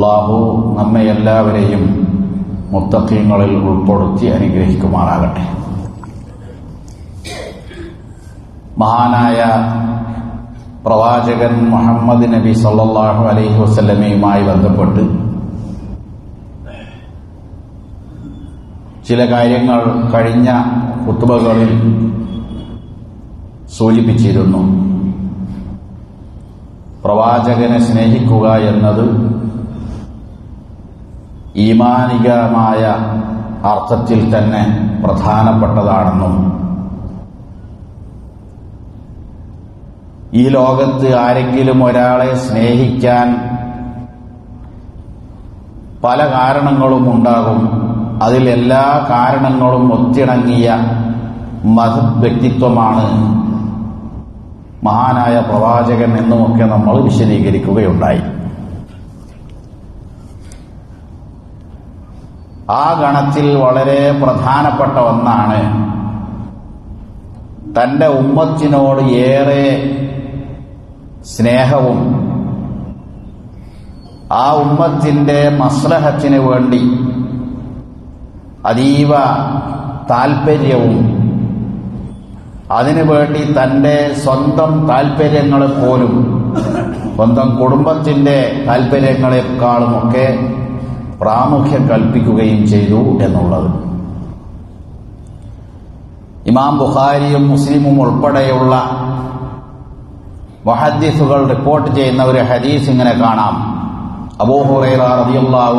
അള്ളാഹു നമ്മെ എല്ലാവരെയും മുത്തക്കീങ്ങളിൽ ഉൾപ്പെടുത്തി അനുഗ്രഹിക്കുമാറാകട്ടെ. മഹാനായ പ്രവാചകൻ മുഹമ്മദ് നബി സല്ലാഹു അലൈഹി വസ്ലമയുമായി ബന്ധപ്പെട്ട് ചില കാര്യങ്ങൾ കഴിഞ്ഞ കുത്തുബകളിൽ സൂചിപ്പിച്ചിരുന്നു. പ്രവാചകനെ സ്നേഹിക്കുക എന്നത് ഈമാനികമായ അർത്ഥത്തിൽ തന്നെ പ്രധാനപ്പെട്ടതാണെന്നും ഈ ലോകത്ത് ആരെങ്കിലും ഒരാളെ സ്നേഹിക്കാൻ പല കാരണങ്ങളും ഉണ്ടാകും. അതിൽ എല്ലാ കാരണങ്ങളും ഒത്തിണങ്ങിയ മഹത് വ്യക്തിത്വമാണ് മഹാനായ പ്രവാചകൻ എന്നുമൊക്കെ നമ്മൾ വിശദീകരിക്കുകയുണ്ടായി. ആ ഗണത്തിൽ വളരെ പ്രധാനപ്പെട്ട ഒന്നാണ്. തന്റെ ഉമ്മത്തിനോട് ഏറെ സ്നേഹവും ആ ഉമ്മത്തിന്റെ മസ്ലഹത്തിന് വേണ്ടി അതീവ താൽപ്പര്യവും അതിനുവേണ്ടി തന്റെ സ്വന്തം താൽപ്പര്യങ്ങളെ പോലും സ്വന്തം കുടുംബത്തിന്റെ താൽപ്പര്യങ്ങളെക്കാളുമൊക്കെ പ്രാമുഖ്യം കൽപ്പിക്കുകയും ചെയ്തു എന്നുള്ളത്. ഇമാം ബുഖാരിയും മുസ്ലിമും ഉൾപ്പെടെയുള്ള മഹദ്ദീസുകൾ റിപ്പോർട്ട് ചെയ്യുന്ന ഒരു ഹദീസ് ഇങ്ങനെ കാണാം. അബൂഹുറൈറ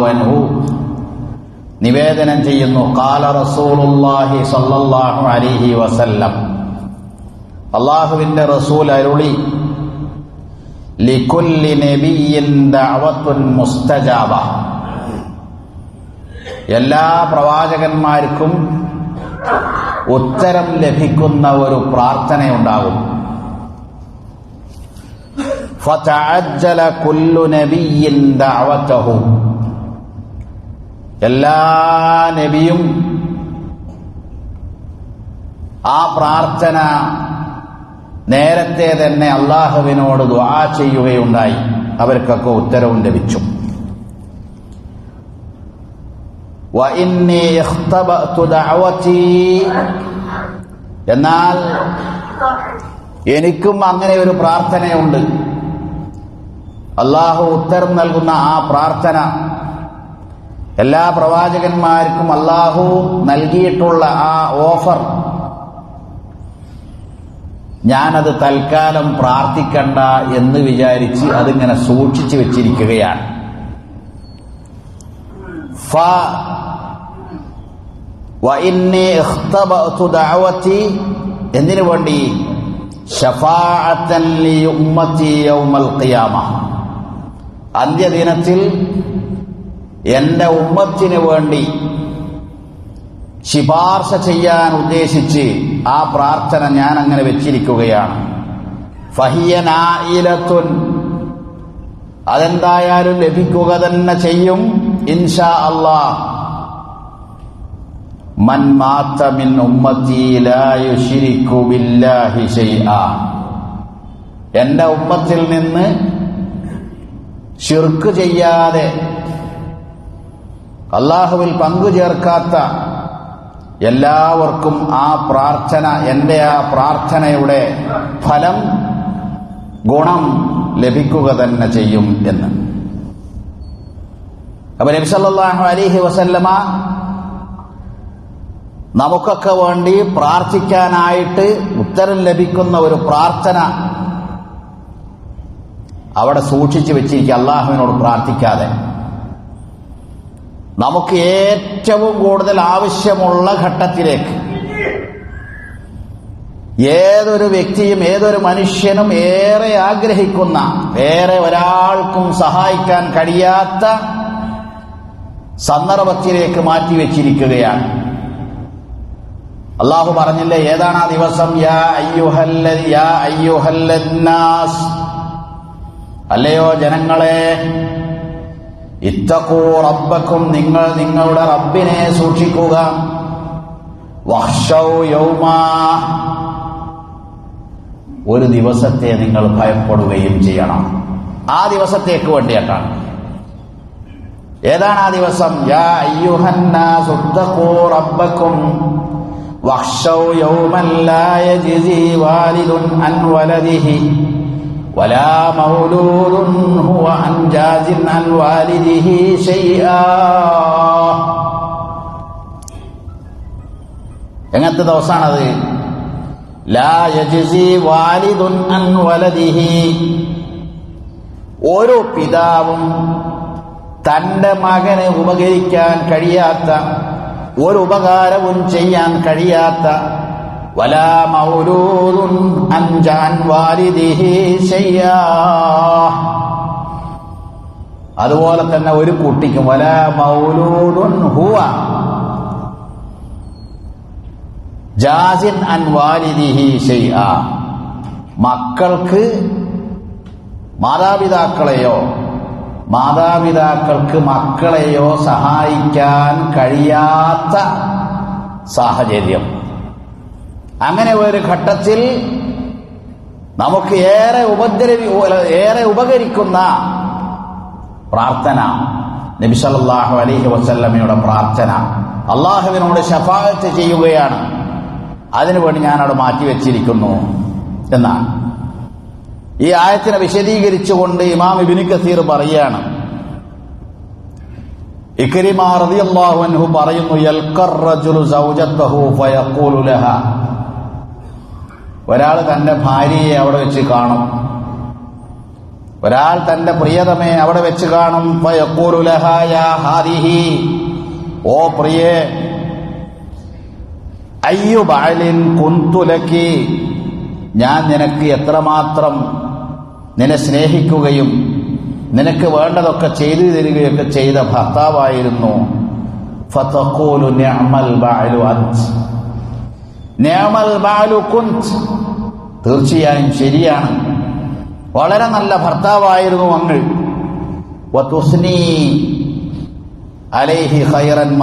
അൻഹു നിവേദനം ചെയ്യുന്നു കാല റസൂലുല്ലാഹി സല്ലല്ലാഹു അലൈഹി വസല്ലം. അള്ളാഹുവിന്റെ റസൂൽ അരുളി ലികുല്ലി നബിയിൻ ദഅവത്തുൻ മുസ്തജാബ. എല്ലാ പ്രവാചകന്മാർക്കും ഉത്തരം ലഭിക്കുന്ന ഒരു പ്രാർത്ഥനയുണ്ടാകും. എല്ലാ നബിയും ആ പ്രാർത്ഥന നേരത്തെ തന്നെ അള്ളാഹുവിനോട് ദ്വാ ചെയ്യുകയുണ്ടായി. അവർക്കൊക്കെ ഉത്തരവും ലഭിച്ചു. എന്നാൽ എനിക്കും അങ്ങനെ ഒരു പ്രാർത്ഥനയുണ്ട്. അള്ളാഹു ഉത്തരം നൽകുന്ന ആ പ്രാർത്ഥന എല്ലാ പ്രവാചകന്മാർക്കും അള്ളാഹു നൽകിയിട്ടുള്ള ആ ഓഫർ ഞാനത് തൽക്കാലം പ്രാർത്ഥിക്കണ്ട എന്ന് വിചാരിച്ച് അതിങ്ങനെ സൂക്ഷിച്ചു വെച്ചിരിക്കുകയാണ്. ഫ എന്തിനു വേണ്ടി? അന്ത്യദിനത്തിൽ എന്റെ ഉമ്മത്തിന് വേണ്ടി ശിപാർശ ചെയ്യാൻ ഉദ്ദേശിച്ച് ആ പ്രാർത്ഥന ഞാൻ അങ്ങനെ വെച്ചിരിക്കുകയാണ് ഫഹിയനായിലത്തുൻ അതെന്തായാലും ലഭിക്കുക തന്നെ ചെയ്യും ഇൻഷാ അള്ളാഹ് മൻ മാത്ത ബില്ലാഹി എന്റെ ഉമ്മത്തിൽ നിന്ന് ശിർക്ക് ചെയ്യാതെ അള്ളാഹുവിൽ പങ്കു ചേർക്കാത്ത എല്ലാവർക്കും ആ പ്രാർത്ഥന എന്റെ ആ പ്രാർത്ഥനയുടെ ഫലം ഗുണം ലഭിക്കുക തന്നെ ചെയ്യും എന്ന്. അപ്പൊ നബിസല്ലാഹു അലിഹി വസല്ലമ നമുക്കൊക്കെ വേണ്ടി പ്രാർത്ഥിക്കാനായിട്ട് ഉത്തരം ലഭിക്കുന്ന ഒരു പ്രാർത്ഥന. അവിടെ സൂക്ഷിച്ചു വെച്ചിരിക്കുക അള്ളാഹുവിനോട് പ്രാർത്ഥിക്കാതെ. നമുക്ക് ഏറ്റവും കൂടുതൽ ആവശ്യമുള്ള ഘട്ടത്തിലേക്ക്. ഏതൊരു വ്യക്തിയും ഏതൊരു മനുഷ്യനും ഏറെ ആഗ്രഹിക്കുന്ന വേറെ ഒരാൾക്കും സഹായിക്കാൻ കഴിയാത്ത സന്ദർഭത്തിലേക്ക് മാറ്റിവെച്ചിരിക്കുകയാണ് അള്ളാഹു പറഞ്ഞില്ലേ ഏതാണ് ആ ദിവസം? യാ അല്ലയോ ജനങ്ങളെ ഇത്തക്കൂ റബ്ബക്കും നിങ്ങൾ നിങ്ങളുടെ റബ്ബിനെ സൂക്ഷിക്കുക. ഒരു ദിവസത്തെ നിങ്ങൾ ഭയപ്പെടുകയും ചെയ്യണം. ആ ദിവസത്തേക്ക് വേണ്ടിയിട്ടാണ്. ഏതാണ് ആ ദിവസം? യാ അയ്യുഹന്നാസു റബ്ബക്കും എങ്ങനത്തെ ദിവസമാണത് ഓരോ പിതാവും തന്റെ മകനെ ഉപകരിക്കാൻ കഴിയാത്ത ഒരു ഉപകാരവും ചെയ്യാൻ കഴിയാത്ത വലാ മൗലൂദുൻ അഞ്ചാൻ വാലിദിഹി ശയ്യാ. അതുപോലെ തന്നെ ഒരു കുട്ടിക്കും വലാ മൗലൂദുൻ ഹുവ. ജാസിൻ അൻ വാലിദിഹി ശയ്യാ. മക്കൾക്ക് മാതാപിതാക്കളെയോ മാതാപിതാക്കൾക്ക് മക്കളെയോ സഹായിക്കാൻ കഴിയാത്ത സാഹചര്യം. അങ്ങനെ ഒരു ഘട്ടത്തിൽ നമുക്ക് ഏറെ ഉപദ്രവി ഏറെ ഉപകരിക്കുന്ന പ്രാർത്ഥന നബിസല്ലാഹു അലഹി വസല്ലമ്മയുടെ പ്രാർത്ഥന അള്ളാഹുവിനോട് ശഫായത്ത് ചെയ്യുകയാണ്. അതിനുവേണ്ടി ഞാൻ അവിടെ മാറ്റിവെച്ചിരിക്കുന്നു എന്നാണ്. ഈ ആയത്തിനെ വിശദീകരിച്ചുകൊണ്ട് ഇമാം ഇബിന് കസീർ പറയാണ്. ഇക്രിമ അൻഹു പറയുന്നു യൽക്കർ ഒരാൾ തന്റെ ഭാര്യയെ അവിടെ വെച്ച് കാണും. ഒരാൾ തന്റെ പ്രിയതമെ അവിടെ വെച്ച് കാണും. യാ ഹാദിഹി. ഓ പ്രിയേ അയ്യു ബാലിൻ കുന്തുലക്കി ഞാൻ നിനക്ക് എത്രമാത്രം നിന്നെ സ്നേഹിക്കുകയും നിനക്ക് വേണ്ടതൊക്കെ ചെയ്തു തരികയൊക്കെ ചെയ്ത ഭർത്താവായിരുന്നു. ഫതഖൂലു നിഅമൽ നിഅമൽ ബാലു തീർച്ചയായും ശരിയാണ്. വളരെ നല്ല ഭർത്താവായിരുന്നു അങ്ങൾ. ഖൈറൻ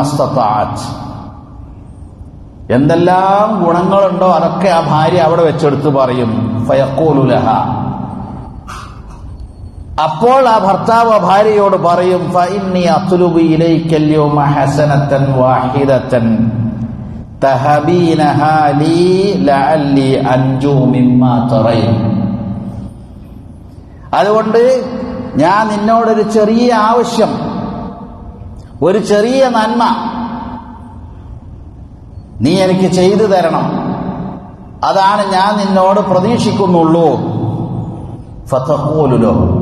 എന്തെല്ലാം ഗുണങ്ങളുണ്ടോ അതൊക്കെ ആ ഭാര്യ അവിടെ വെച്ചെടുത്ത് പറയും. ഫയഖൂലു ലഹ. അപ്പോൾ ആ ഭർത്താവ് ഭാര്യയോട് പറയും അതുകൊണ്ട് ഞാൻ നിന്നോടൊരു ചെറിയ ആവശ്യം ഒരു ചെറിയ നന്മ നീ എനിക്ക് ചെയ്തു തരണം. അതാണ് ഞാൻ നിന്നോട് പ്രതീക്ഷിക്കുന്നുള്ളൂ. ഫതഖൂലുലോ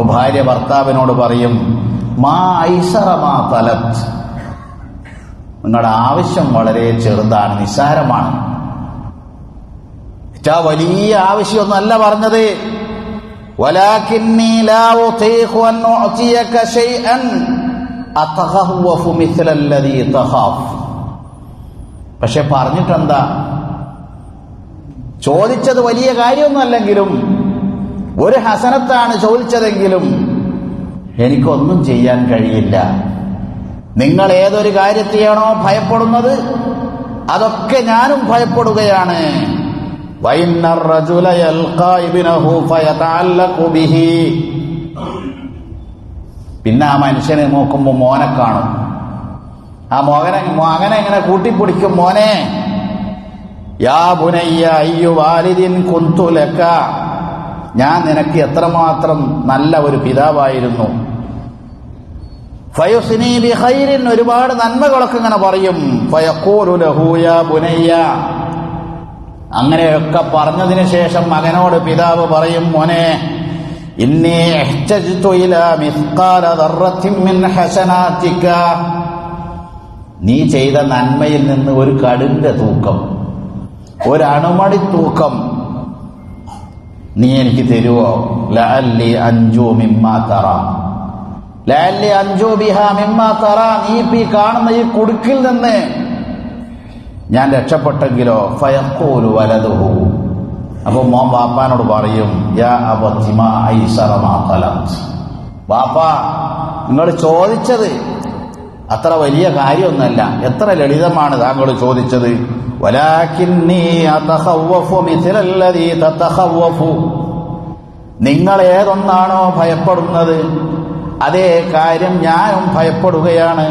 ഭാര്യ ഭർത്താവിനോട് പറയും മാ ഐസറമാ തലത്ത് നിങ്ങളുടെ ആവശ്യം വളരെ ചെറുതാണ് നിസ്സാരമാണ്. ഏറ്റാ വലിയ ആവശ്യമൊന്നല്ല പറഞ്ഞത്. പക്ഷെ പറഞ്ഞിട്ടെന്താ? ചോദിച്ചത് വലിയ കാര്യമൊന്നല്ലെങ്കിലും ഒരു ഹസനത്താണ് ചോദിച്ചതെങ്കിലും എനിക്കൊന്നും ചെയ്യാൻ കഴിയില്ല. നിങ്ങൾ ഏതൊരു കാര്യത്തെയാണോ ഭയപ്പെടുന്നത് അതൊക്കെ ഞാനും ഭയപ്പെടുകയാണ്. പിന്നെ ആ മനുഷ്യനെ നോക്കുമ്പോൾ മോനെ കാണും. ആ മോനെ അങ്ങനെ ഇങ്ങനെ കൂട്ടിപ്പിടിക്കും മോനെ യാ ബുനയ്യ അയ്യു വാലിദിൻ കുന്തുലക്ക ഞാൻ നിനക്ക് എത്രമാത്രം നല്ല ഒരു പിതാവായിരുന്നു. ഫയുസിനി ഒരുപാട് നന്മകളൊക്കെ ഇങ്ങനെ പറയും. ഫയഖൂലു ലഹു യാ ബുനയ്യ. അങ്ങനെയൊക്കെ പറഞ്ഞതിന് ശേഷം മകനോട് പിതാവ് പറയും മോനെ നീ ചെയ്ത നന്മയിൽ നിന്ന് ഒരു കടുന്റെ തൂക്കം ഒരു തൂക്കം നീ എനിക്ക് തരുവോ? ലഅല്ലി അഞ്ചു മിമ്മാ തറ. ലഅല്ലി ബിഹ മിമ്മാ നീ ഈ കാണുന്ന ഈ കുടുക്കിൽ നിന്ന് ഞാൻ രക്ഷപ്പെട്ടെങ്കിലോ? ഫയക്കൂലു വലതുഹു അപ്പൊ മോൻ ബാപ്പാനോട് പറയും യാ ബാപ്പ നിങ്ങൾ ചോദിച്ചത് അത്ര വലിയ കാര്യമൊന്നല്ല എത്ര ലളിതമാണ് താങ്കൾ ചോദിച്ചത്. നിങ്ങൾ ഏതൊന്നാണോ ഭയപ്പെടുന്നത് അതേ കാര്യം ഞാനും ഭയപ്പെടുകയാണ്.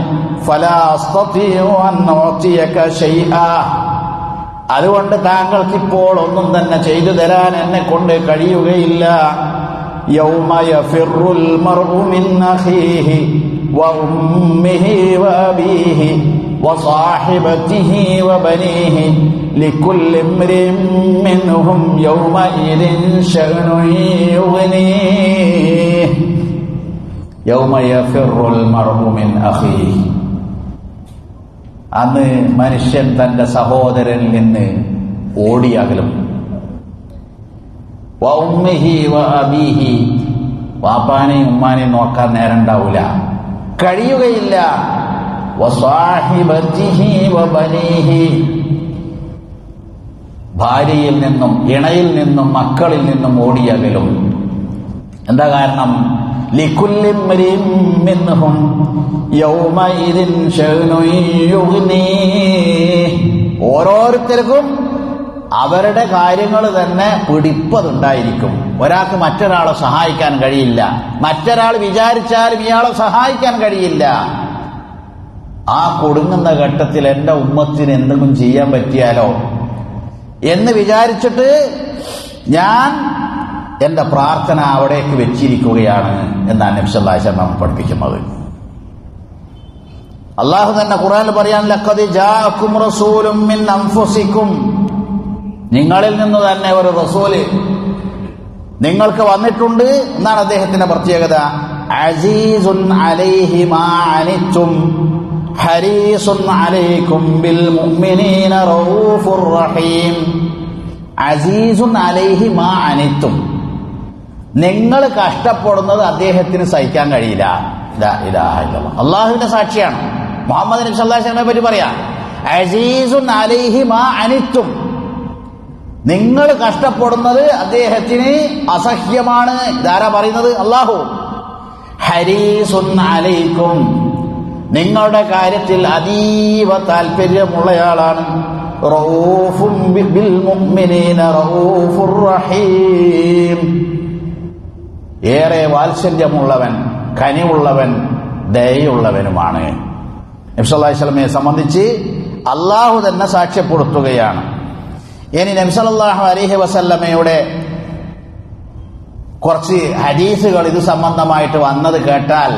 അതുകൊണ്ട് താങ്കൾക്കിപ്പോൾ ഒന്നും തന്നെ ചെയ്തു തരാൻ എന്നെ കൊണ്ട് കഴിയുകയില്ല. യൗമ യഫിറുൽ മർഉ മിൻ അഖീഹി. وأمه وأبيه وصاحبته وبنيه لكل امرئ منهم يومئذ شأن يغنيه يوم يفر المرء من أخيه അന്ന് മനുഷ്യൻ തന്റെ സഹോദരനിൽ നിന്ന് ഓടിയകലും വ ഉമ്മിഹി വ അബീഹി വാപ്പാനെയും ഉമ്മാനെയും നോക്കാൻ നേരം ഉണ്ടാവൂല കഴിയുകയില്ല. ഭാര്യയിൽ നിന്നും ഇണയിൽ നിന്നും മക്കളിൽ നിന്നും ഓടിയകലും. എന്താ കാരണം. ഓരോരുത്തർക്കും അവരുടെ കാര്യങ്ങൾ തന്നെ പിടിപ്പതുണ്ടായിരിക്കും. ഒരാൾക്ക് മറ്റൊരാളെ സഹായിക്കാൻ കഴിയില്ല. മറ്റൊരാൾ വിചാരിച്ചാലും ഇയാളെ സഹായിക്കാൻ കഴിയില്ല. ആ കൊടുങ്ങുന്ന ഘട്ടത്തിൽ എന്റെ ഉമ്മത്തിന് എന്തെങ്കിലും ചെയ്യാൻ പറ്റിയാലോ? എന്ന് വിചാരിച്ചിട്ട് ഞാൻ എന്റെ പ്രാർത്ഥന അവിടേക്ക് വെച്ചിരിക്കുകയാണ് എന്നാണ് നബ്സല്ലാശം നാം പഠിപ്പിക്കുന്നത്. അള്ളാഹു തന്നെ ഖുറാൻ പറയാൻ ലക്കതി ജാഅക്കും റസൂലും മിൻ അൻഫുസിക്കും നിങ്ങളിൽ നിന്ന് തന്നെ ഒരു റസൂൽ നിങ്ങൾക്ക് വന്നിട്ടുണ്ട് എന്നാണ് അദ്ദേഹത്തിന്റെ പ്രത്യേകത. അസീസുൻ അലൈഹി മാ അനിത്തും ഹരീസുൻ അലൈക്കും ബിൽ മുഅ്മിനീന റഊഫുർ റഹീം. അസീസുൻ അലൈഹി മാ അനിത്തും. നിങ്ങൾ കഷ്ടപ്പെടുന്നത് അദ്ദേഹത്തിന് സഹിക്കാൻ കഴിയില്ല. അള്ളാഹുവിന്റെ സാക്ഷിയാണ്. മുഹമ്മദ് നബി വസല്ലമയെ പറ്റി പറയാം. അസീസുൻ അലൈഹി മാ അനിത്തും. നിങ്ങൾ കഷ്ടപ്പെടുന്നത് അദ്ദേഹത്തിന് അസഹ്യമാണ്. ഇതാരാ പറയുന്നത്? അള്ളാഹു ഹരീസുൻ അലൈക്കും. നിങ്ങളുടെ കാര്യത്തിൽ അതീവ താല്പര്യമുള്ളയാളാണ്. ഏറെ വാത്സല്യമുള്ളവൻ കനിവുള്ളവൻ ദയുള്ളവനുമാണ് നബ്സല്ലാ സ്വലമയെ സംബന്ധിച്ച് അള്ളാഹു തന്നെ സാക്ഷ്യപ്പെടുത്തുകയാണ്. ഇനി നംസലാഹു അലിഹി വസല്ലമ്മയുടെ കുറച്ച് ഹദീസുകൾ ഇത് സംബന്ധമായിട്ട് വന്നത് കേട്ടാൽ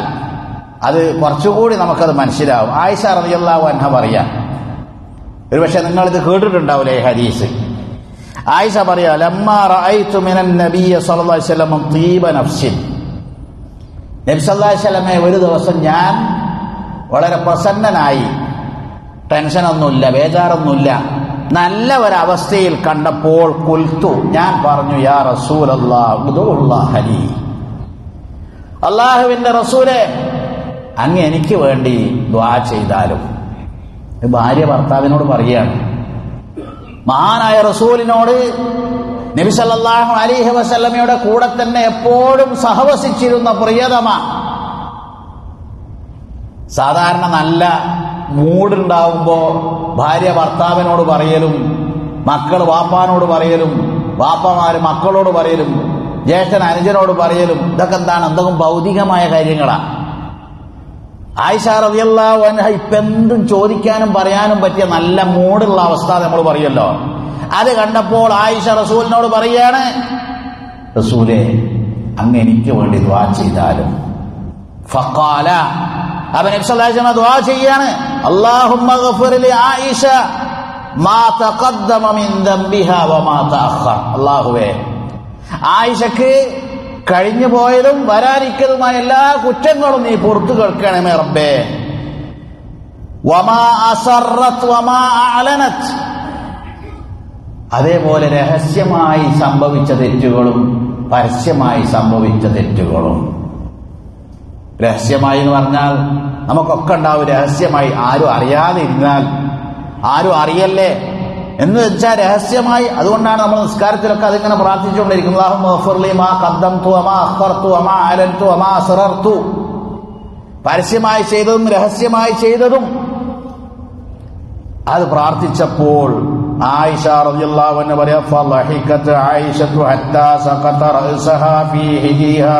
അത് കുറച്ചുകൂടി നമുക്കത് മനസ്സിലാവും. ആയിഷ റളിയല്ലാഹു അൻഹ പറയാം ഒരുപക്ഷെ നിങ്ങൾ ഇത് കേട്ടിട്ടുണ്ടാവില്ലേ ഹദീസ്? ആയിഷ പറയാ ലമ്മാ റഅയ്തു മിനൻ നബിയ സല്ലല്ലാഹു അലൈഹി വസല്ലം തീബ നഫ്സിൻ. നബി സല്ലല്ലാഹു അലൈഹി വസല്ലമയെ ഒരു ദിവസം ഞാൻ വളരെ പ്രസന്നനായി. ടെൻഷനൊന്നുമില്ല ബേജാറൊന്നുമില്ല. നല്ല ഒരവസ്ഥയിൽ കണ്ടപ്പോൾ കൊൽത്തു. ഞാൻ പറഞ്ഞു യാ റസൂലല്ലാഹുലി അള്ളാഹുവിന്റെ റസൂലെ അങ്ങ് എനിക്ക് വേണ്ടി ദ്വാ ചെയ്താലും. ഭാര്യ ഭർത്താവിനോട് പറയുകയാണ്. മഹാനായ റസൂലിനോട് നബിസല്ലാഹു അലൈഹി വസല്ലമയുടെ കൂടെ തന്നെ എപ്പോഴും സഹവസിച്ചിരുന്ന പ്രിയതമ. സാധാരണ നല്ല മൂടുണ്ടാവുമ്പോ ഭാര്യ ഭർത്താവിനോട് പറയലും മക്കൾ വാപ്പാനോട് പറയലും വാപ്പമാര് മക്കളോട് പറയലും ജ്യേഷ്ഠൻ അനുജനോട് പറയലും ഇതൊക്കെ എന്താണ്? എന്തൊക്കെ ഭൗതികമായ കാര്യങ്ങളാണ് ആയിഷ ഇപ്പൊ എന്തും ചോദിക്കാനും പറയാനും പറ്റിയ നല്ല മൂടുള്ള അവസ്ഥ നമ്മൾ പറയല്ലോ. അത് കണ്ടപ്പോൾ ആയിഷ റസൂലിനോട് പറയാണ് റസൂലെ അങ്ങ് എനിക്ക് വേണ്ടി ദ്വാ ചെയ്താലും. ഫഖാല അവൻ നബി സല്ലല്ലാഹു അലൈഹി വസല്ലം ദുആ ചെയ്യാണ്. അല്ലാഹുവേ ആയിഷക്ക് കഴിഞ്ഞു പോയതും വരാനിക്കതുമായ എല്ലാ കുറ്റങ്ങളും നീ പുറത്തു കേൾക്കണമേ റബ്ബേ. വമാ അസറത്ത് വമാ അലനത്ത് അതേപോലെ രഹസ്യമായി സംഭവിച്ച തെറ്റുകളും പരസ്യമായി സംഭവിച്ച തെറ്റുകളും രഹസ്യമായി എന്ന് പറഞ്ഞാൽ നമുക്കൊക്കെ ഉണ്ടാവും രഹസ്യമായി. ആരും അറിയാതെ ഇരുന്നാൽ ആരും അറിയല്ലേ? എന്ന് വെച്ചാൽ രഹസ്യമായി. അതുകൊണ്ടാണ് നമ്മൾ നിസ്കാരത്തിലൊക്കെ അതിങ്ങനെ പ്രാർത്ഥിച്ചുകൊണ്ടിരിക്കുന്നത്. പരസ്യമായി ചെയ്തതും രഹസ്യമായി ചെയ്തതും. അത് പ്രാർത്ഥിച്ചപ്പോൾ ആയിഷ റളിയല്ലാഹു അൻഹ പറയാ ആയിഷത്തു ഹത്താ സഖത റഅസഹാ ഫീ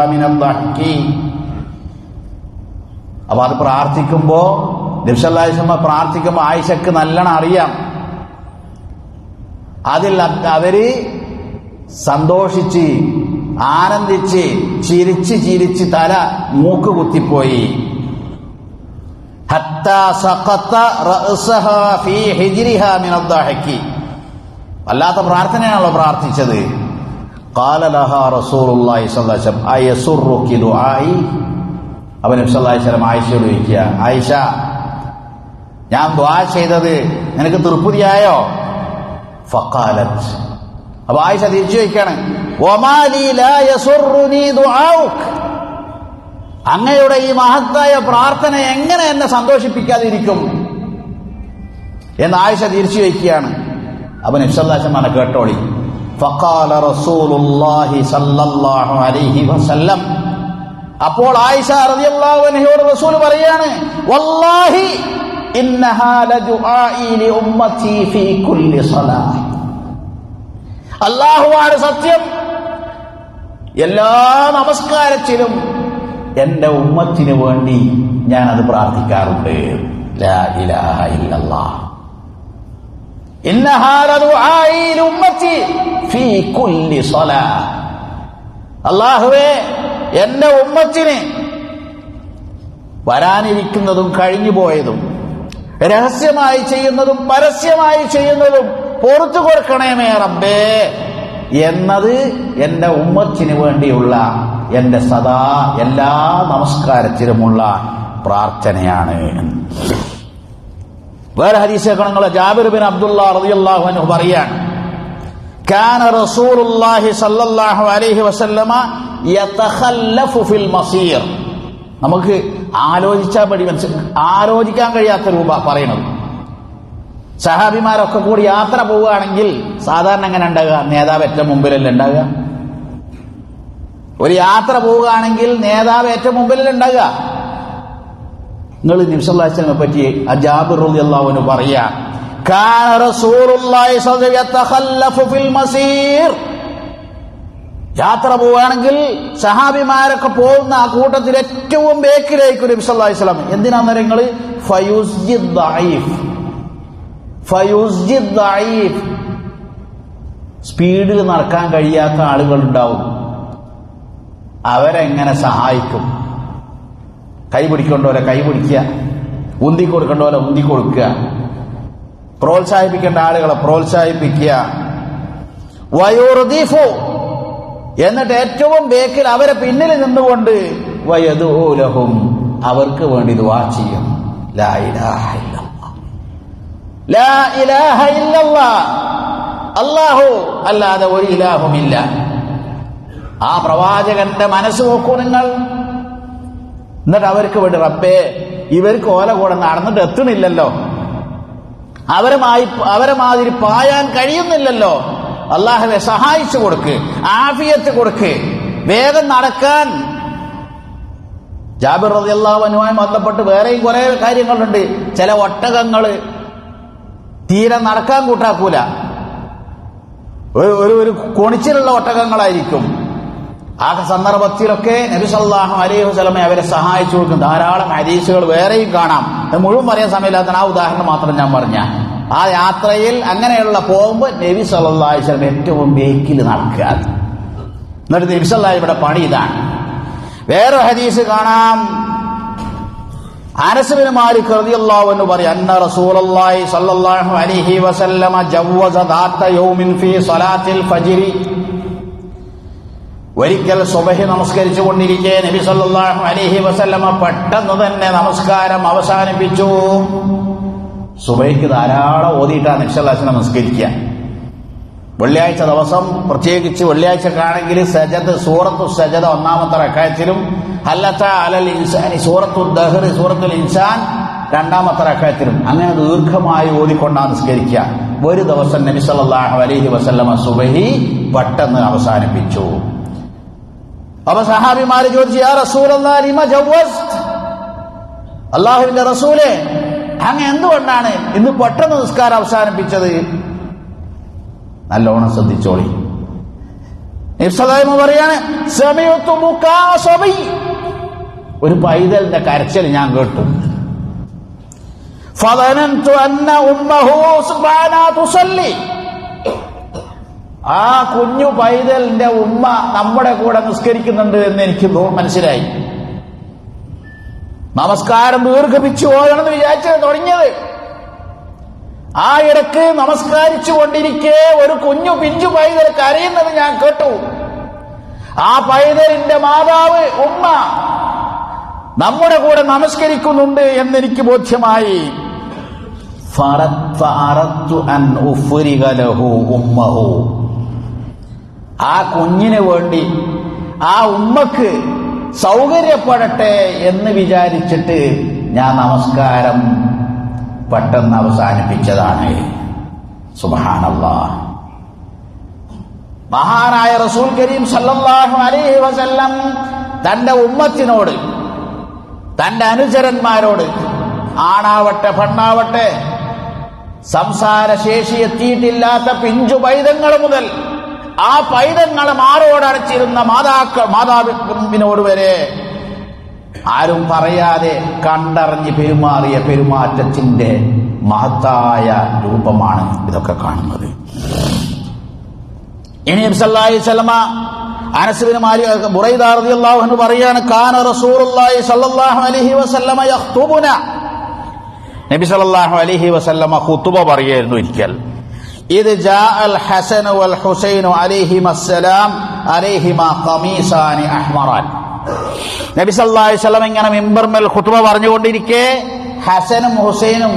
മിനൽ അപ്പൊ അത് പ്രാർത്ഥിക്കുമ്പോ നബ്സല്ലാസ്മ പ്രാർത്ഥിക്കുമ്പോൾ ആയിഷക്ക് നല്ലോണം അറിയാം. അതിൽ അവർ സന്തോഷിച്ച് ആനന്ദിച്ച് ചിരിച്ച് ചിരിച്ച് തല മൂക്ക് കുത്തിപ്പോയി. വല്ലാത്ത പ്രാർത്ഥനയാണല്ലോ പ്രാർത്ഥിച്ചത്. കാലലഹ റസൂൽ അവൻ നബി സല്ലല്ലാഹു അലൈഹി വസല്ലം ആയിഷയോട് ചോദിക്കുക ആയിഷ ഞാൻ ദ്വാ ചെയ്തത് നിനക്ക് തൃപ്തിയായോ? ഫക്കാലത്ത് അപ്പൊ ആയിഷ തിരിച്ചു ചോദിക്കാണ് അങ്ങയുടെ ഈ മഹത്തായ പ്രാർത്ഥന എങ്ങനെ എന്നെ സന്തോഷിപ്പിക്കാതിരിക്കും? എന്ന് ആയിഷ തിരിച്ചു വയ്ക്കുകയാണ് അവൻ ഇഫ്സല്ലാശമാണ് കേട്ടോളി ഫഖാല റസൂലുള്ളാഹി സല്ലല്ലാഹു അലൈഹി വസല്ലം അപ്പോൾ ആയിഷ റളിയല്ലാഹു അൻഹയോട് റസൂൽ പറയാണ് വല്ലാഹി അല്ലാഹുവാണ് സത്യം. എല്ലാ നമസ്കാരത്തിലും എന്റെ ഉമ്മത്തിന് വേണ്ടി ഞാൻ അത് പ്രാർത്ഥിക്കാറുണ്ട്. ലാ എന്റെ ഉമ്മത്തിന് വരാനിരിക്കുന്നതും കഴിഞ്ഞുപോയതും രഹസ്യമായി ചെയ്യുന്നതും പരസ്യമായി ചെയ്യുന്നതും പുറത്തു കൊടുക്കണേ റബ്ബേ എന്നത് എന്റെ ഉമ്മത്തിന് വേണ്ടിയുള്ള എന്റെ സദാ എല്ലാ നമസ്കാരത്തിലുമുള്ള പ്രാർത്ഥനയാണ്. വേറെ ഹദീസ് ജാബിർ ബിൻ അബ്ദുല്ലാഹു റളിയല്ലാഹു അൻഹു പറയാണ് കാന റസൂലുള്ളാഹി സ്വല്ലല്ലാഹു അലൈഹി വസല്ലമ ഫിൽ മസീർ. നമുക്ക് ആലോചിച്ചാൽ മനസ്സിൽ ആലോചിക്കാൻ കഴിയാത്ത രൂപ പറയണത്. സഹാബിമാരൊക്കെ കൂടി യാത്ര പോവുകയാണെങ്കിൽ സാധാരണ എങ്ങനെ ഉണ്ടാകുക നേതാവ് ഏറ്റവും മുമ്പിലല്ലേ ഉണ്ടാകുക ഒരു യാത്ര പോവുകയാണെങ്കിൽ നേതാവ് ഏറ്റവും മുമ്പിലല്ലേ ഉണ്ടാകുക നിങ്ങൾ നിമിഷല്ലാസ്ലമെ പറ്റി അജാബിർ പറയാ യാത്ര പോവുകയാണെങ്കിൽ സഹാബിമാരൊക്കെ പോകുന്ന ആ കൂട്ടത്തിൽ ഏറ്റവും ബേക്കിലേക്ക് നബി സല്ലല്ലാഹു എന്തിനാ എന്തിനാന്ന് സ്പീഡിൽ നടക്കാൻ കഴിയാത്ത ആളുകൾ ഉണ്ടാവും അവരെങ്ങനെ സഹായിക്കും? കൈ പിടിക്കേണ്ടവരെ കൈ പിടിക്കുക. ഉന്തി കൊടുക്കേണ്ടവരെ ഉന്തി കൊടുക്കുക. പ്രോത്സാഹിപ്പിക്കേണ്ട ആളുകളെ പ്രോത്സാഹിപ്പിക്കുക. വയോർദീഫു. എന്നിട്ട് ഏറ്റവും ബേക്കിൽ അവരെ പിന്നിൽ നിന്നുകൊണ്ട് വയതൂലഹും അവർക്ക് വേണ്ടി ദുആ ചെയ്യും. അല്ലാഹു അല്ലാതെ ഒരു ഇലാഹുമില്ല ആ പ്രവാചകന്റെ മനസ്സ് നോക്കൂ നിങ്ങൾ. എന്നിട്ട് അവർക്ക് വേണ്ടി റബ്ബേ ഇവർക്ക് ഓല കൂടെ നടന്നിട്ട് എത്തണില്ലല്ലോ അവരുമായി അവരെ മാതിരി പായാൻ കഴിയുന്നില്ലല്ലോ. അള്ളാഹുവെ സഹായിച്ചു കൊടുക്ക് ആഫിയത്ത് കൊടുക്ക്. വേഗം നടക്കാൻ. ജാബിർ റളിയല്ലാഹുവുമായി ബന്ധപ്പെട്ട് വേറെയും കുറെ കാര്യങ്ങളുണ്ട്. ചില ഒട്ടകങ്ങൾ. തീരെ നടക്കാൻ കൂട്ടാക്കൂല. ഒരു ഒരു കൊണിച്ചിലുള്ള ഒട്ടകങ്ങളായിരിക്കും. ആ സന്ദർഭത്തിലൊക്കെ നബിസല്ലാഹു അലൈഹി വസല്ലമ അവരെ സഹായിച്ചു കൊടുക്കും. ധാരാളം ഹദീസുകൾ വേറെയും കാണാം. മുഴുവൻ പറയാൻ സമയമില്ലാത്ത ആ ഉദാഹരണം മാത്രം ഞാൻ പറഞ്ഞ. ആ യാത്രയിൽ അങ്ങനെയുള്ള പോകുമ്പോൾ നബി വസല്ലം ഏറ്റവും ബേക്കിൽ നടക്കുക. എന്നിട്ട് നബി സല്ലാഹിയുടെ പണി ഇതാണ്. വേറെ ഹദീസ് കാണാം. മാലിക് റസൂലുള്ളാഹി സ്വല്ലല്ലാഹു അലൈഹി വസല്ലമ ജവ്വസ യൗമിൻ സ്വലാത്തിൽ ഒരിക്കൽ സുബഹി നമസ്കരിച്ചു കൊണ്ടിരിക്കെ നബി സല്ലല്ലാഹു അലൈഹി വസല്ലമ പെട്ടെന്ന് തന്നെ നമസ്കാരം അവസാനിപ്പിച്ചു. സുബൈക്ക് ധാരാളം ഓതിയിട്ടാണ് നിക്ഷലാശന നമസ്കരിക്കുക. വെള്ളിയാഴ്ച ദിവസം പ്രത്യേകിച്ച് വെള്ളിയാഴ്ചക്കാണെങ്കിൽ സജദ് സൂറത്തു സജദ ഒന്നാമത്തെ റക്കായത്തിലും ഹല്ലത്ത അലൽ ഇൻസാനി സൂറത്തു ദഹർ സൂറത്തുൽ ഇൻസാൻ രണ്ടാമത്തെ റക്കായത്തിലും. അങ്ങനെ ദീർഘമായി ഓതിക്കൊണ്ടാണ് നിസ്കരിക്കുക. ഒരു ദിവസം നബി സല്ലല്ലാഹു അലൈഹി വസല്ലമ സുബഹി പെട്ടെന്ന് അവസാനിപ്പിച്ചു. അപ്പൊ സഹാബിമാര് ചോദിച്ചു അള്ളാഹുവിന്റെ റസൂലെ അങ്ങ് എന്തുകൊണ്ടാണ് ഇന്ന് പെട്ടെന്ന് നിസ്കാരം അവസാനിപ്പിച്ചത്? നല്ലോണം ശ്രദ്ധിച്ചോളി. പറയാണ് ഒരു പൈതലിന്റെ കരച്ചിൽ ഞാൻ കേട്ടു. ആ കുഞ്ഞു പൈതലിന്റെ ഉമ്മ നമ്മുടെ കൂടെ നിസ്കരിക്കുന്നുണ്ട് എന്ന് എനിക്ക് മനസ്സിലായി. നമസ്കാരം ദീർഘിപ്പിച്ചു പോകണമെന്ന് വിചാരിച്ചത് തുടങ്ങിയത്. ആ ഇടയ്ക്ക് നമസ്കാരിച്ചു കൊണ്ടിരിക്കെ ഒരു കുഞ്ഞു പിഞ്ചു പൈതൽ കരയുന്നത് ഞാൻ കേട്ടു. ആ പൈതലിന്റെ മാതാവ് ഉമ്മ നമ്മുടെ കൂടെ നമസ്കരിക്കുന്നുണ്ട് എന്നെനിക്ക് ബോധ്യമായി. ആ കുഞ്ഞിന് വേണ്ടി ആ ഉമ്മക്ക് സൗകര്യപ്പെടട്ടെ എന്ന് വിചാരിച്ചിട്ട് ഞാൻ നമസ്കാരം പെട്ടെന്ന് അവസാനിപ്പിച്ചതാണ്. സുബാനല്ല മഹാനായ റസൂൽ കരീം സല്ലാഹു അലൈഹി വസല്ലം തന്റെ ഉമ്മത്തിനോട് തന്റെ അനുചരന്മാരോട് ആണാവട്ടെ പെണ്ണാവട്ടെ സംസാരശേഷി എത്തിയിട്ടില്ലാത്ത പിഞ്ചു പൈതങ്ങൾ മുതൽ ആ പൈതങ്ങളെ മാറോടടച്ചിരുന്ന മാതാക്കൾ മാതാവിനോട് വരെ ആരും പറയാതെ കണ്ടറിഞ്ഞ് പെരുമാറിയ പെരുമാറ്റത്തിന്റെ മഹത്തായ രൂപമാണ് ഇതൊക്കെ കാണുന്നത്. ഇനി പറയായിരുന്നു ഒരിക്കൽ. ഇത് ഹസൻ വൽ ഹുസൈൻ അലൈഹിമ അസ്സലാം അലൈഹിമ ഖമീസാനി അഹ്മറാൻ നബി സല്ലല്ലാഹു അലൈഹി വസല്ലം ഇങ്ങനെ മിമ്പർമൽ ഖുത്ബ പറഞ്ഞുകൊണ്ടിരിക്കെ. ഹസനും ഹുസൈനും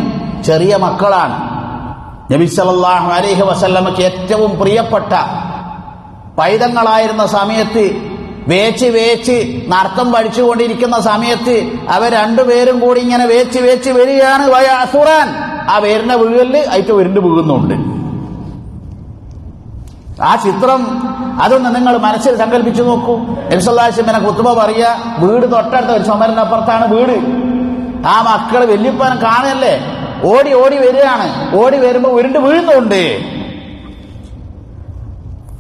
ചെറിയ മക്കളാണ്. നബി സല്ലല്ലാഹു അലൈഹി വസല്ലമക്ക് ഏറ്റവും പ്രിയപ്പെട്ട പൈതങ്ങളായിരുന്ന സമയത്ത് വേച്ച് വേച്ച് പഠിച്ചു പഠിച്ചുകൊണ്ടിരിക്കുന്ന സമയത്ത് അവർ രണ്ടുപേരും കൂടി ഇങ്ങനെ വേച്ച് വേച്ച് വരികയാണ്. വയാസുറാൻ ആ വേരിന്റെ വീഴൽ അയറ്റ് ഉരുണ്ട് വീഴുന്നുണ്ട് ആ ചിത്രം അതൊന്ന് നിങ്ങൾ മനസ്സിൽ സങ്കല്പിച്ചു നോക്കൂ നബിസല്ലാസിമിനെ കുത്തുബ പറയുക വീട് തൊട്ടടുത്ത ഒരു ചുമരിനപ്പുറത്താണ് വീട് ആ മക്കൾ വല്യപ്പനം കാണല്ലേ ഓടി ഓടി വരികയാണ് ഓടി വരുമ്പോ ഉരുണ്ട് വീഴുന്നുണ്ട്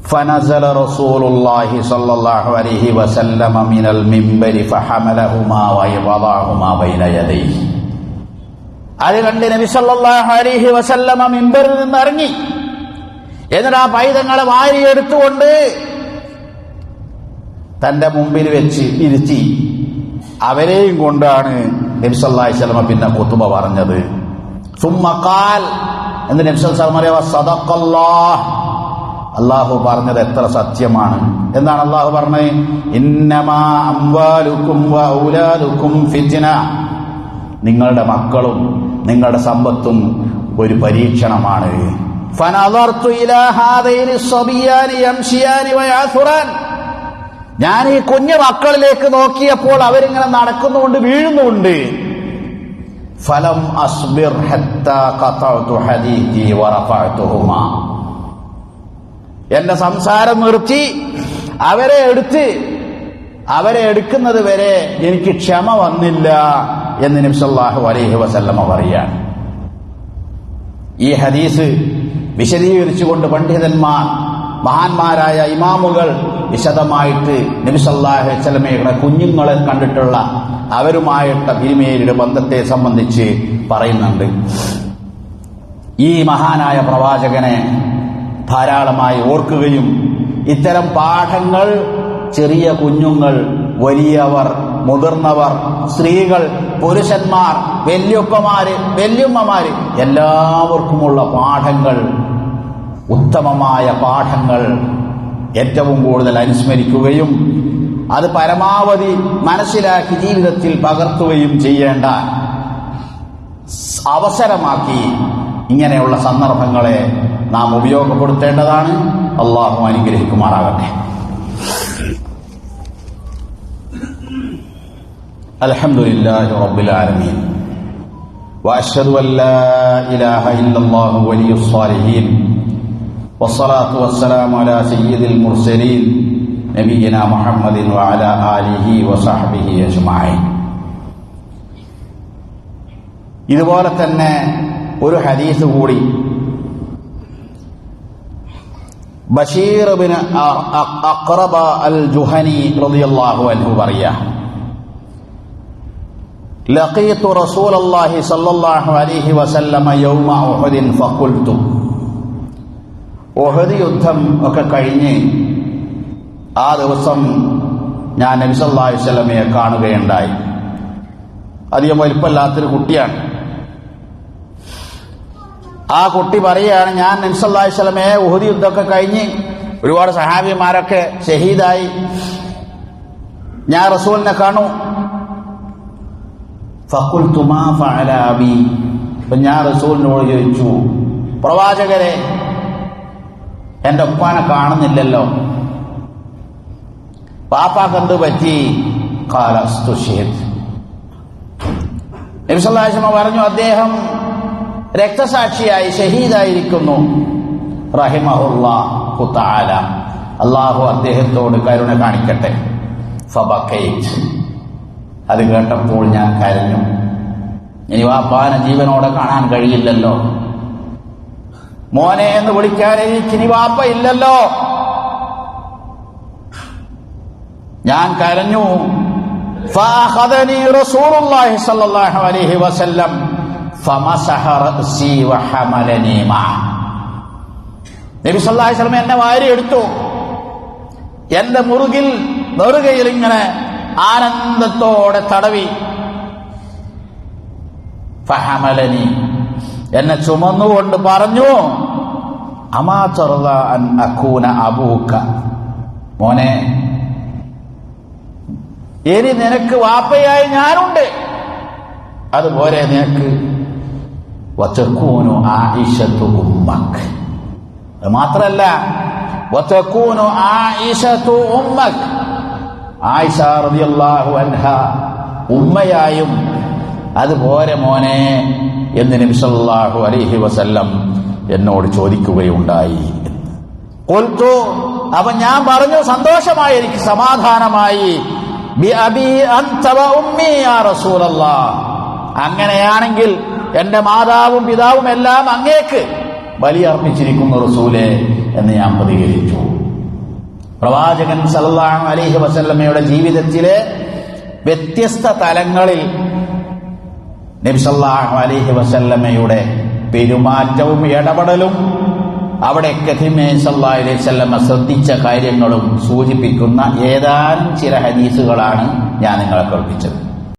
فنزل رسول الله صلى الله عليه وسلم من المنبر فحملهما ووضعهما بين يديه അത് കണ്ട് നബി സല്ലല്ലാഹു അലൈഹി വസല്ലമ മിമ്പറിൽ നിന്ന് ഇറങ്ങി എന്നിട്ട് ആ പൈതങ്ങളെ വാരിയെടുത്തുകൊണ്ട് തന്റെ മുമ്പിൽ വെച്ച് ഇരുത്തി അവരെയും കൊണ്ടാണ് നബി സ്വലമ പിന്നെ കുത്തുബ പറഞ്ഞത്. സുമ്മക്കാൽ എന്ന് അള്ളാഹു പറഞ്ഞത് എത്ര സത്യമാണ്. എന്താണ് അള്ളാഹു പറഞ്ഞത്? ഇന്നമാ അംവാലുക്കും നിങ്ങളുടെ മക്കളും നിങ്ങളുടെ സമ്പത്തും ഒരു പരീക്ഷണമാണ്. ഞാൻ ഈ കുഞ്ഞു മക്കളിലേക്ക് നോക്കിയപ്പോൾ അവരിങ്ങനെ നടക്കുന്നുണ്ട് വീഴുന്നുണ്ട് ഫലം അസ്ബിർ എന്റെ സംസാരം നിർത്തി അവരെ എടുത്ത് അവരെ എടുക്കുന്നത് വരെ എനിക്ക് ക്ഷമ വന്നില്ല എന്ന് നിമിഷാഹു അലൈഹി വസല്ലമ പറയാണ് ഈ ഹദീസ് വിശദീകരിച്ചുകൊണ്ട് പണ്ഡിതന്മാർ മഹാന്മാരായ ഇമാമുകൾ വിശദമായിട്ട് നബിസല്ലാഹു ചലമയുടെ കുഞ്ഞുങ്ങളെ കണ്ടിട്ടുള്ള അവരുമായിട്ട് ഭീമേരിയുടെ ബന്ധത്തെ സംബന്ധിച്ച് പറയുന്നുണ്ട്. ഈ മഹാനായ പ്രവാചകനെ ധാരാളമായി ഓർക്കുകയും ഇത്തരം പാഠങ്ങൾ ചെറിയ കുഞ്ഞുങ്ങൾ വലിയവർ മുതിർന്നവർ സ്ത്രീകൾ പുരുഷന്മാർ വല്യുപ്പമാര് വല്യുമ്മമാര് എല്ലാവർക്കുമുള്ള പാഠങ്ങൾ ഉത്തമമായ പാഠങ്ങൾ ഏറ്റവും കൂടുതൽ അനുസ്മരിക്കുകയും അത് പരമാവധി മനസ്സിലാക്കി ജീവിതത്തിൽ പകർത്തുകയും ചെയ്യേണ്ട അവസരമാക്കി ഇങ്ങനെയുള്ള സന്ദർഭങ്ങളെ നാം ഉപയോഗപ്പെടുത്തേണ്ടതാണ് അള്ളാഹു അനുഗ്രഹിക്കുമാറാകട്ടെ الحمد لله رب العالمين واشهد ان لا اله الا الله ولي الصالحين والصلاه والسلام على سيد المرسلين نبينا محمد وعلى اله وصحبه اجمعين ഇതുപോലെ തന്നെ ഒരു ഹദീസ് കൂടി Bashir bin Aqraba al Juhani റളിയല്ലാഹു അൻഹു പറയാ ലഖീത്തു റസൂലല്ലാഹി സല്ലല്ലാഹു അലൈഹി വസല്ലമ യൗമ ഉഹദിൻ ഫഖുൽതു ഉഹദ് യുദ്ധം ഒക്കെ കഴിഞ്ഞ് ആ ദിവസം ഞാൻ നബിസല്ലാഹു സ്വലമയെ കാണുകയുണ്ടായി. അധികം വലിപ്പമില്ലാത്തൊരു കുട്ടിയാണ്. ആ കുട്ടി പറയുകയാണ് ഞാൻ നബിസല്ലാഹു സ്വലമയെ ഉഹദ് യുദ്ധമൊക്കെ കഴിഞ്ഞ് ഒരുപാട് സഹാബിമാരൊക്കെ ഷഹീദായി. ഞാൻ റസൂലിനെ കാണു. ഫഖുൽതു തുമാ ഫഅല അബി ഞാൻ റസൂലിനോട് ചോദിച്ചു പ്രവാചകരെ എന്റെ ഉപ്പാനെ കാണുന്നില്ലല്ലോ. പാപ്പ എന്ത് പറ്റി? കാലസ്തു ഷേദ് നബിസല്ലാസ്മ പറഞ്ഞു അദ്ദേഹം രക്തസാക്ഷിയായി ഷഹീദായിരിക്കുന്നു. അള്ളാഹു അദ്ദേഹത്തോട് കരുണ കാണിക്കട്ടെ. അത് കേട്ടപ്പോൾ ഞാൻ കരഞ്ഞു. ഇനി വാപ്പാന ജീവനോടെ കാണാൻ കഴിയില്ലല്ലോ. മോനെ എന്ന് വിളിക്കാൻ എനിക്കിനി വാപ്പ ഇല്ലല്ലോ ഞാൻ കരഞ്ഞു. നബിസ്വല്ലാസ്ലമ എന്നെ വാരി എടുത്തു. എന്റെ മുറുകിൽ നെറുകയിൽ ഇങ്ങനെ ആനന്ദത്തോടെ തടവി. എന്നെ ചുമന്നുകൊണ്ട് പറഞ്ഞു അമാ ചെറുത അബൂക്ക മോനെ ഇനി നിനക്ക് വാപ്പയായി ഞാനുണ്ട്. അതുപോലെ നിനക്ക് വച്ചക്കൂനു ആയിഷത്തു ഉമ്മക്ക്. മാത്രല്ല വച്ചക്കൂനു ആയിഷത്തു ഉമ്മക്ക്. ആയിഷ റളിയല്ലാഹു അൻഹ ഉമ്മയായും അതുപോലെ മോനെ എന്ന് സല്ലല്ലാഹു അലൈഹി വസല്ലം എന്നോട് ചോദിക്കുകയുണ്ടായി. കൊൽത്തു അപ്പൊ ഞാൻ പറഞ്ഞു സന്തോഷമായി എനിക്ക് സമാധാനമായി അങ്ങനെയാണെങ്കിൽ എന്റെ മാതാവും പിതാവും എല്ലാം അങ്ങേക്ക് ബലിയർപ്പിച്ചിരിക്കുന്നു റസൂലെ എന്ന് ഞാൻ പ്രതികരിച്ചു. പ്രവാചകൻ സല്ലല്ലാഹു അലൈഹി വസല്ലമ്മയുടെ ജീവിതത്തിലെ വ്യത്യസ്ത തലങ്ങളിൽ നബി സല്ലല്ലാഹു അലൈഹി വസല്ലമയുടെ പെരുമാറ്റവും ഇടപെടലും അവിടെ സല്ലല്ലാഹു അലൈഹി വസല്ലമ ശ്രദ്ധിച്ച കാര്യങ്ങളും സൂചിപ്പിക്കുന്ന ഏതാനും ചില ഹദീസുകളാണ് ഞാൻ നിങ്ങളെ കേൾപ്പിച്ചത്.